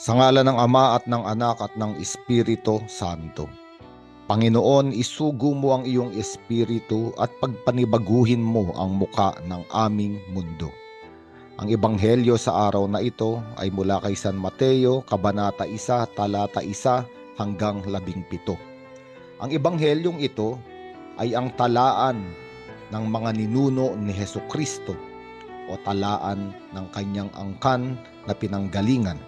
Sa ngala ng Ama at ng Anak at ng Espiritu Santo. Panginoon, isugo mo ang iyong espiritu at pagpanibaguhin mo ang muka ng aming mundo. Ang ebanghelyo sa araw na ito ay mula kay San Mateo, Kabanata 1, Talata 1 hanggang 17. Ang ebanghelyong ito ay ang talaan ng mga ninuno ni Heso Kristo o talaan ng kanyang angkan na pinanggalingan.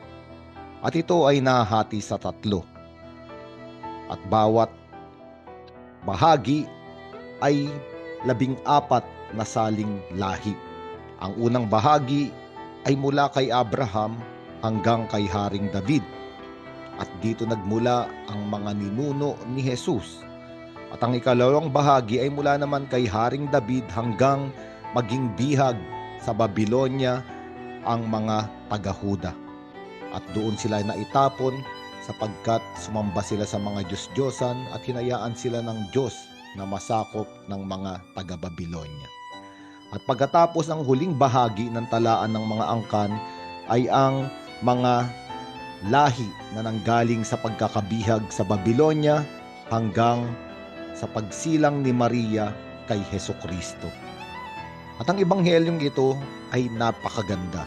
At ito ay nahati sa tatlo. At bawat bahagi ay labing apat na saling lahi. Ang unang bahagi ay mula kay Abraham hanggang kay Haring David. At dito nagmula ang mga ninuno ni Jesus. At ang ikalawang bahagi ay mula naman kay Haring David hanggang maging bihag sa Babylonia ang mga taga-Huda. At doon sila naitapon sapagkat sumamba sila sa mga Diyos-Diyosan at hinayaan sila ng Diyos na masakop ng mga taga-Babylonia. At pagkatapos ng huling bahagi ng talaan ng mga angkan ay ang mga lahi na nanggaling sa pagkakabihag sa Babylonia hanggang sa pagsilang ni Maria kay Heso Kristo. At ang ebanghelyong ito ay napakaganda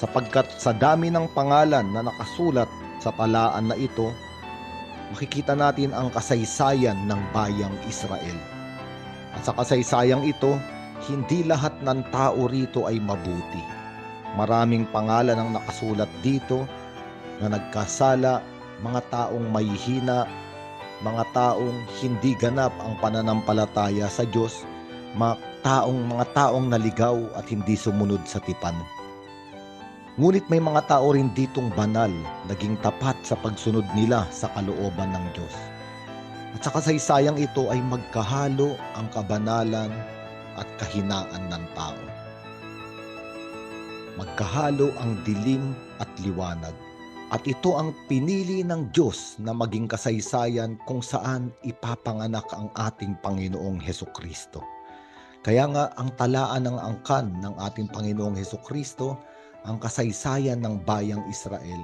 sapagkat sa dami ng pangalan na nakasulat sa talaan na ito, makikita natin ang kasaysayan ng bayang Israel. At sa kasaysayang ito, hindi lahat ng tao rito ay mabuti. Maraming pangalan ang nakasulat dito na nagkasala, mga taong may hina, mga taong hindi ganap ang pananampalataya sa Diyos, mga taong mga taong naligaw at hindi sumunod sa tipan. Ngunit may mga tao rin ditong banal, naging tapat sa pagsunod nila sa kalooban ng Diyos. At sa kasaysayang ito ay magkahalo ang kabanalan at kahinaan ng tao. Magkahalo ang dilim at liwanag. At ito ang pinili ng Diyos na maging kasaysayan kung saan ipapanganak ang ating Panginoong Heso Kristo. Kaya nga ang talaan ng angkan ng ating Panginoong Heso Kristo ang kasaysayan ng bayang Israel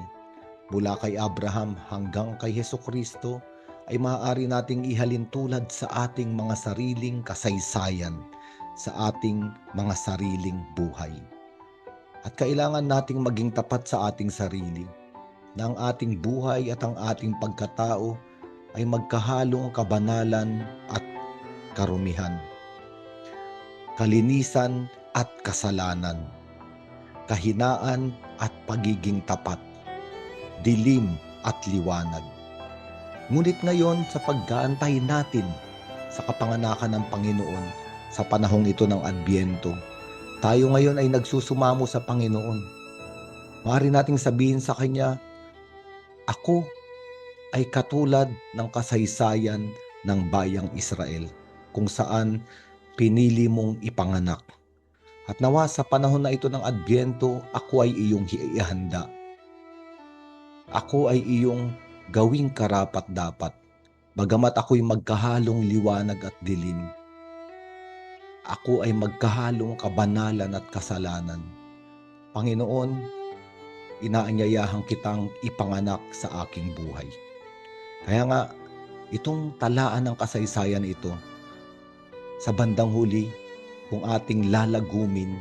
mula kay Abraham hanggang kay Heso Kristo ay maaari nating ihalin tulad sa ating mga sariling kasaysayan, sa ating mga sariling buhay. At kailangan nating maging tapat sa ating sarili na ang ating buhay at ang ating pagkatao ay magkahalong kabanalan at karumihan, kalinisan at kasalanan kahinaan at pagiging tapat, dilim at liwanag. Ngunit ngayon sa paggaantay natin sa kapanganakan ng Panginoon sa panahong ito ng Adbyento, tayo ngayon ay nagsusumamo sa Panginoon. Maaari nating sabihin sa Kanya, Ako ay katulad ng kasaysayan ng bayang Israel kung saan pinili mong ipanganak at nawa sa panahon na ito ng Adbyento, ako ay iyong ihanda. Ako ay iyong gawing karapat dapat, bagamat ako'y magkahalong liwanag at dilim. Ako ay magkahalong kabanalan at kasalanan. Panginoon, inaanyayahan kitang ipanganak sa aking buhay. Kaya nga, itong talaan ng kasaysayan ito, sa bandang huli, kung ating lalagumin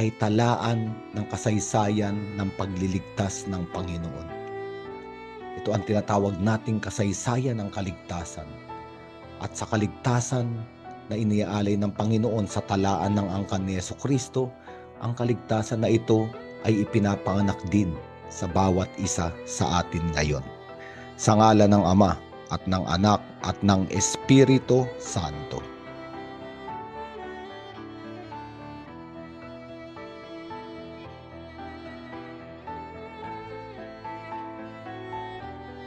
ay talaan ng kasaysayan ng pagliligtas ng Panginoon. Ito ang tinatawag nating kasaysayan ng kaligtasan. At sa kaligtasan na iniaalay ng Panginoon sa talaan ng angkan ni Yeso Kristo, ang kaligtasan na ito ay ipinapanganak din sa bawat isa sa atin ngayon. Sa ngala ng Ama at ng Anak at ng Espiritu Santo.